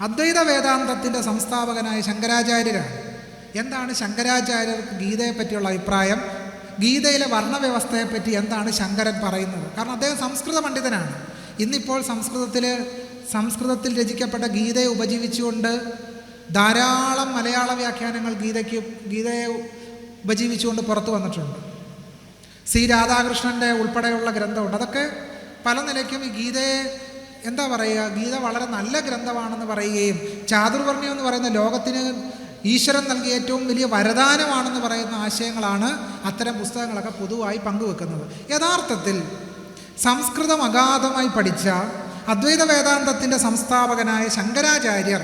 അദ്വൈത വേദാന്തത്തിന്റെ സംസ്ഥാപകനായ ശങ്കരാചാര്യരാണ്. എന്താണ് ശങ്കരാചാര്യർക്ക് ഗീതയെ പറ്റിയുള്ള അഭിപ്രായം? ഗീതയിലെ വർണവ്യവസ്ഥയെപ്പറ്റി എന്താണ് ശങ്കരൻ പറയുന്നത്? കാരണം അദ്ദേഹം സംസ്കൃത പണ്ഡിതനാണ്. ഇന്നിപ്പോൾ സംസ്കൃതത്തിൽ സംസ്കൃതത്തിൽ രചിക്കപ്പെട്ട ഗീതയെ ഉപജീവിച്ചുകൊണ്ട് ധാരാളം മലയാള വ്യാഖ്യാനങ്ങൾ ഗീതയ്ക്ക് ഗീതയെ ഉപജീവിച്ചുകൊണ്ട് പുറത്തു വന്നിട്ടുണ്ട്. സി. രാധാകൃഷ്ണന്റെ ഉൾപ്പെടെയുള്ള ഗ്രന്ഥമുണ്ട്. അതൊക്കെ പല നിലയ്ക്കും ഈ ഗീതയെ എന്താ പറയുക? ഗീത വളരെ നല്ല ഗ്രന്ഥമാണെന്ന് പറയുകയും ചാതുർവർണ്യം എന്ന് പറയുന്ന ലോകത്തിന് ഈശ്വരൻ നൽകിയ ഏറ്റവും വലിയ വരദാനമാണെന്ന് പറയുന്ന ആശയങ്ങളാണ് അത്തരം പുസ്തകങ്ങളൊക്കെ പൊതുവായി പങ്കുവെക്കുന്നത്. യഥാർത്ഥത്തിൽ സംസ്കൃതം അഗാധമായി പഠിച്ച അദ്വൈത വേദാന്തത്തിന്റെ സംസ്ഥാപകനായ ശങ്കരാചാര്യർ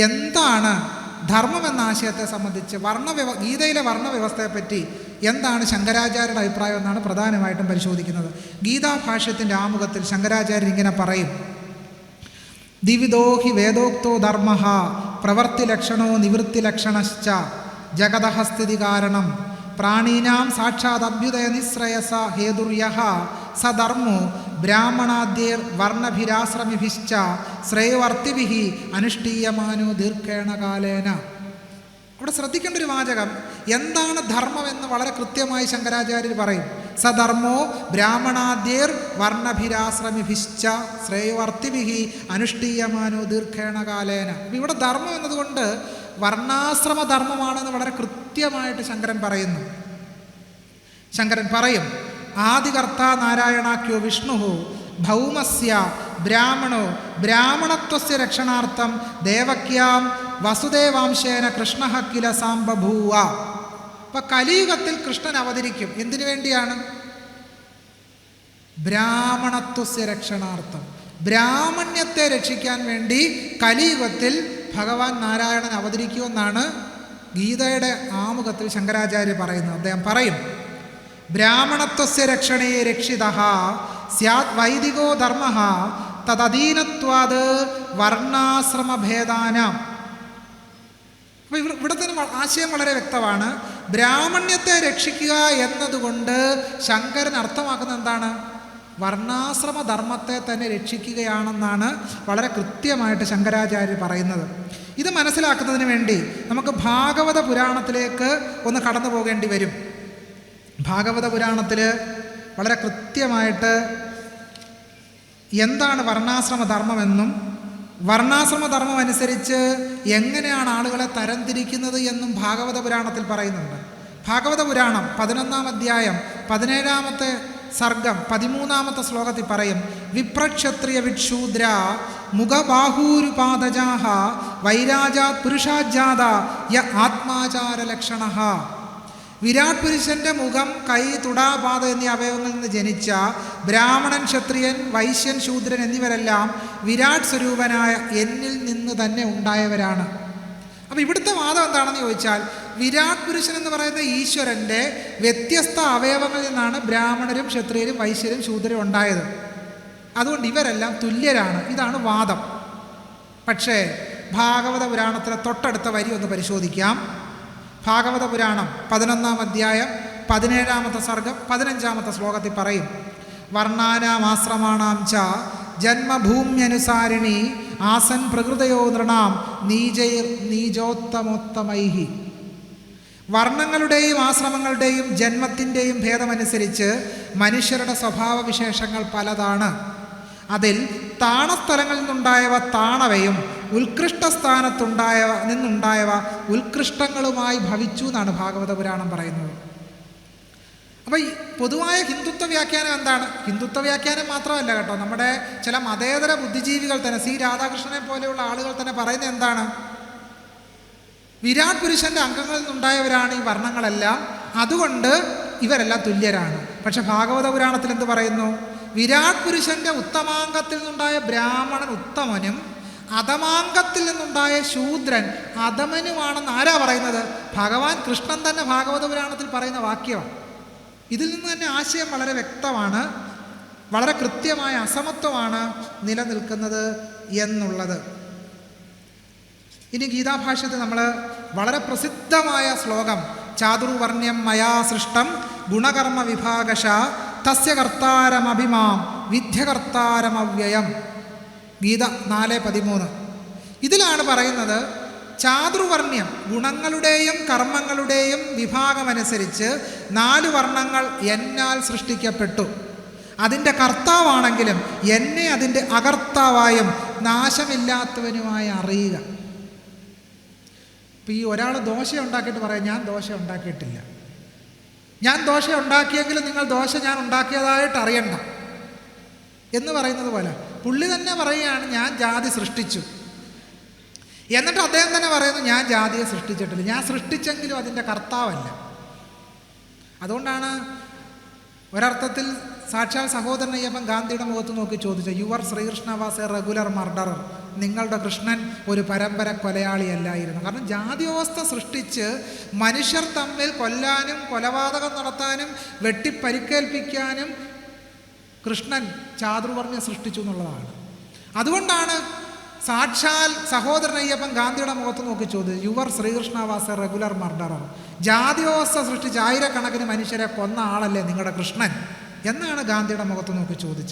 എന്താണ് ധർമ്മം എന്ന ആശയത്തെ സംബന്ധിച്ച് വർണവ്യവ ഗീതയിലെ വർണവ്യവസ്ഥയെപ്പറ്റി എന്താണ് ശങ്കരാചാര്യരുടെ അഭിപ്രായം എന്നാണ് പ്രധാനമായിട്ടും പരിശോധിക്കുന്നത്. ഗീതാഭാഷ്യത്തിന്റെ ആമുഖത്തിൽ ശങ്കരാചാര്യർ ഇങ്ങനെ പറയും. ദിവിദോ ഹി വേദോക്തോ ധർമ്മ പ്രവർത്തിലക്ഷണോ നിവൃത്തിലക്ഷണശ്ച ജഗതഹസ്ഥിതി കാരണം പ്രാണീനാം സാക്ഷാത് അഭ്യുദയ നിശ്രയസ ഹേതുര്യ സധർമ്മോ ബ്രാഹ്മണാദ്യേർ വർണഭിരാശ്രമിഭിശ്ച ശ്രേയവർത്തിഭി അനുഷ്ഠീയമാനോ ദീർഘേണ കാലേന. അവിടെ ശ്രദ്ധിക്കേണ്ട ഒരു വാചകം എന്താണ് ധർമ്മം എന്ന് വളരെ കൃത്യമായി ശങ്കരാചാര്യർ പറയും. സധർമ്മോ ബ്രാഹ്മണാദ്യേർ വർണഭിരാശ്രമിഭിശ്ച ശ്രേയവർത്തിവിഹി അനുഷ്ഠീയമാനോ ദീർഘേണ കാലേന. ഇവിടെ ധർമ്മം എന്നതുകൊണ്ട് വർണാശ്രമ ധർമ്മമാണെന്ന് വളരെ കൃത്യമായിട്ട് ശങ്കരൻ പറയുന്നു. ശങ്കരൻ പറയും ആദികർത്ത നാരായണാക്യോ വിഷ്ണു ഭൗമസ്യ ബ്രാഹ്മണോ ബ്രാഹ്മണത്വസ്യ രക്ഷണാർത്ഥം ദേവക്യാം വസുദേവാംശേന കൃഷ്ണ കില സാംബഭൂവ. അപ്പൊ കലിയുഗത്തിൽ കൃഷ്ണൻ അവതരിക്കും. എന്തിനു വേണ്ടിയാണ്? ബ്രാഹ്മണത്വസ്യ രക്ഷണാർത്ഥം. ബ്രാഹ്മണ്യത്തെ രക്ഷിക്കാൻ വേണ്ടി കലിയുഗത്തിൽ ഭഗവാൻ നാരായണൻ അവതരിക്കുമെന്നാണ് ഗീതയുടെ ആമുഖത്തിൽ ശങ്കരാചാര്യ പറയുന്നത്. അദ്ദേഹം പറയും ബ്രാഹ്മണത്വസ്യ രക്ഷണേ രക്ഷിത സ്യാത് വൈദികോ ധർമ്മ തദീനത്വാത് വർണാശ്രമഭേദാനം. അപ്പോൾ ഇവിടെ തന്നെ ആശയം വളരെ വ്യക്തമാണ്. ബ്രാഹ്മണ്യത്തെ രക്ഷിക്കുക എന്നതുകൊണ്ട് ശങ്കരൻ അർത്ഥമാക്കുന്നത് എന്താണ്? വർണാശ്രമ ധർമ്മത്തെ തന്നെ രക്ഷിക്കുകയാണെന്നാണ് വളരെ കൃത്യമായിട്ട് ശങ്കരാചാര്യർ പറയുന്നത്. ഇത് മനസ്സിലാക്കുന്നതിന് വേണ്ടി നമുക്ക് ഭാഗവത പുരാണത്തിലേക്ക് ഒന്ന് കടന്നു പോകേണ്ടി വരും. ഭാഗവത പുരാണത്തിൽ വളരെ കൃത്യമായിട്ട് എന്താണ് വർണാശ്രമ ധർമ്മമെന്നും വർണാശ്രമ ധർമ്മം അനുസരിച്ച് എങ്ങനെയാണ് ആളുകളെ തരംതിരിക്കുന്നത് എന്നും ഭാഗവത പുരാണത്തിൽ പറയുന്നുണ്ട്. ഭാഗവത പുരാണം പതിനൊന്നാം അധ്യായം പതിനേഴാമത്തെ സർഗം പതിമൂന്നാമത്തെ ശ്ലോകത്തിൽ പറയും വിപ്രക്ഷത്രിയ വിക്ഷൂദ്ര മുഖബാഹൂരുപാദജാഹ വൈരാജാത് പുരുഷാജാത യ ആത്മാചാര വിരാട് പുരുഷന്റെ മുഖം കൈ തുടാപാത എന്നീ അവയവങ്ങളിൽ നിന്ന് ജനിച്ച ബ്രാഹ്മണൻ ക്ഷത്രിയൻ വൈശ്യൻ ശൂദ്രൻ എന്നിവരെല്ലാം വിരാട് സ്വരൂപനായ എന്നിൽ നിന്ന് തന്നെ ഉണ്ടായവരാണ്. അപ്പോൾ ഇവിടുത്തെ വാദം എന്താണെന്ന് ചോദിച്ചാൽ വിരാട് പുരുഷൻ എന്ന് പറയുന്ന ഈശ്വരന്റെ വ്യത്യസ്ത അവയവങ്ങളിൽ നിന്നാണ് ബ്രാഹ്മണരും ക്ഷത്രിയരും വൈശ്യരും ശൂദ്രരും ഉണ്ടായത്. അതുകൊണ്ട് ഇവരെല്ലാം തുല്യരാണ്. ഇതാണ് വാദം. പക്ഷേ ഭാഗവത പുരാണത്തിലെ തൊട്ടടുത്ത വരി ഒന്ന് പരിശോധിക്കാം. ഭാഗവത പുരാണം പതിനൊന്നാം അധ്യായം പതിനേഴാമത്തെ സർഗം പതിനഞ്ചാമത്തെ ശ്ലോകത്തിൽ പറയും വർണാനാമാശ്രമാണാം ച ജന്മഭൂമ്യനുസാരിണി ആസൻ പ്രകൃതയോ നൃണാം നീജയ നീജോത്തമോത്തമൈഹി വർണങ്ങളുടെയും ആശ്രമങ്ങളുടെയും ജന്മത്തിന്റെയും ഭേദമനുസരിച്ച് മനുഷ്യരുടെ സ്വഭാവവിശേഷങ്ങൾ പലതാണ്. അതിൽ താണസ്ഥലങ്ങളിൽ നിന്നുണ്ടായവ താണവയും ഉത്കൃഷ്ട സ്ഥാനത്തുണ്ടായവ നിന്നുണ്ടായവ ഉത്കൃഷ്ടങ്ങളുമായി ഭവിച്ചു എന്നാണ് ഭാഗവത പുരാണം പറയുന്നത്. അപ്പോൾ ഈ പൊതുവായ ഹിന്ദുത്വ വ്യാഖ്യാനം എന്താണ്? ഹിന്ദുത്വ വ്യാഖ്യാനം മാത്രമല്ല കേട്ടോ. നമ്മുടെ ചില മതേതര ബുദ്ധിജീവികൾ തന്നെ സി. രാധാകൃഷ്ണനെ പോലെയുള്ള ആളുകൾ തന്നെ പറയുന്നത് എന്താണ്? വിരാട് പുരുഷന്റെ അംഗങ്ങളിൽ നിന്നുണ്ടായവരാണ് ഈ വർണങ്ങളെല്ലാം. അതുകൊണ്ട് ഇവരെല്ലാം തുല്യരാണ്. പക്ഷെ ഭാഗവത പുരാണത്തിൽ എന്ത് പറയുന്നു? വിരാട് പുരുഷന്റെ ഉത്തമാംഗത്തിൽ നിന്നുണ്ടായ ബ്രാഹ്മണൻ ഉത്തമനും അധമാംഗത്തിൽ നിന്നുണ്ടായ ശൂദ്രൻ അധമനുമാണെന്ന് ആരാ പറയുന്നത്? ഭഗവാൻ കൃഷ്ണൻ തന്നെ ഭാഗവത പുരാണത്തിൽ പറയുന്ന വാക്യമാണ് ഇതിൽ നിന്ന് തന്നെ ആശയം വളരെ വ്യക്തമാണ് വളരെ കൃത്യമായ അസമത്വമാണ് നിലനിൽക്കുന്നത് എന്നുള്ളത്. ഇനി ഗീതാഭാഷ്യത്തിൽ നമ്മൾ വളരെ പ്രസിദ്ധമായ ശ്ലോകം ചാതുർവർണ്യം മയാ സൃഷ്ടം ഗുണകർമ്മ വിഭാഗശ തസ്യ കർത്താരമഭിമാം വിദ്യകർത്താരമവ്യയം ഗീത നാല് പതിമൂന്ന്. ഇതിലാണ് പറയുന്നത് ചാതുർവർണ്യം ഗുണങ്ങളുടെയും കർമ്മങ്ങളുടെയും വിഭാഗമനുസരിച്ച് നാല് വർണങ്ങൾ എന്നാൽ സൃഷ്ടിക്കപ്പെട്ടു. അതിന്റെ കർത്താവാണെങ്കിലും എന്നെ അതിന്റെ അകർത്താവായും നാശമില്ലാത്തവനുമായി അറിയുക. ഇപ്പം ഈ ഒരാൾ ദോശ ഉണ്ടാക്കിയിട്ട് പറയാം ഞാൻ ദോശ ഉണ്ടാക്കിയിട്ടില്ല. ഞാൻ ദോശ ഉണ്ടാക്കിയെങ്കിലും നിങ്ങൾ ദോശ ഞാൻ ഉണ്ടാക്കിയതായിട്ട് അറിയണ്ട. എന്ന് പറയുന്നത് പോലെ പുള്ളി തന്നെ പറയുകയാണ് ഞാൻ ജാതി സൃഷ്ടിച്ചു. എന്നിട്ട് അദ്ദേഹം തന്നെ പറയുന്നു ഞാൻ ജാതിയെ സൃഷ്ടിച്ചിട്ടില്ല. ഞാൻ സൃഷ്ടിച്ചെങ്കിലും അതിന്റെ കർത്താവല്ല. അതുകൊണ്ടാണ് ഒരർത്ഥത്തിൽ സാക്ഷാൽ സഹോദരൻ അയ്യപ്പൻ ഗാന്ധിയുടെ മുഖത്ത് നോക്കി ചോദിച്ചു your Srikrishna was a regular murderer. നിങ്ങളുടെ കൃഷ്ണൻ ഒരു പരമ്പര കൊലയാളിയല്ലായിരുന്നു. കാരണം ജാതി വ്യവസ്ഥ സൃഷ്ടിച്ച് മനുഷ്യർ തമ്മിൽ കൊല്ലാനും കൊലപാതകം നടത്താനും വെട്ടിപ്പരിക്കേൽപ്പിക്കാനും കൃഷ്ണൻ ചാതുർവർണ സൃഷ്ടിച്ചു എന്നുള്ളതാണ്. അതുകൊണ്ടാണ് സാക്ഷാൽ സഹോദരൻ അയ്യപ്പൻ ഗാന്ധിയുടെ മുഖത്ത് നോക്കി ചോദിച്ചു യുവർ ശ്രീകൃഷ്ണവാസ റെഗുലർ മർഡറർ ജാതി വ്യവസ്ഥ സൃഷ്ടിച്ച് ആയിരക്കണക്കിന് മനുഷ്യരെ കൊന്ന ആളല്ലേ നിങ്ങളുടെ കൃഷ്ണൻ? എന്നാണ് ഗാന്ധിയുടെ മുഖത്ത് നോക്കി ചോദിച്ചത്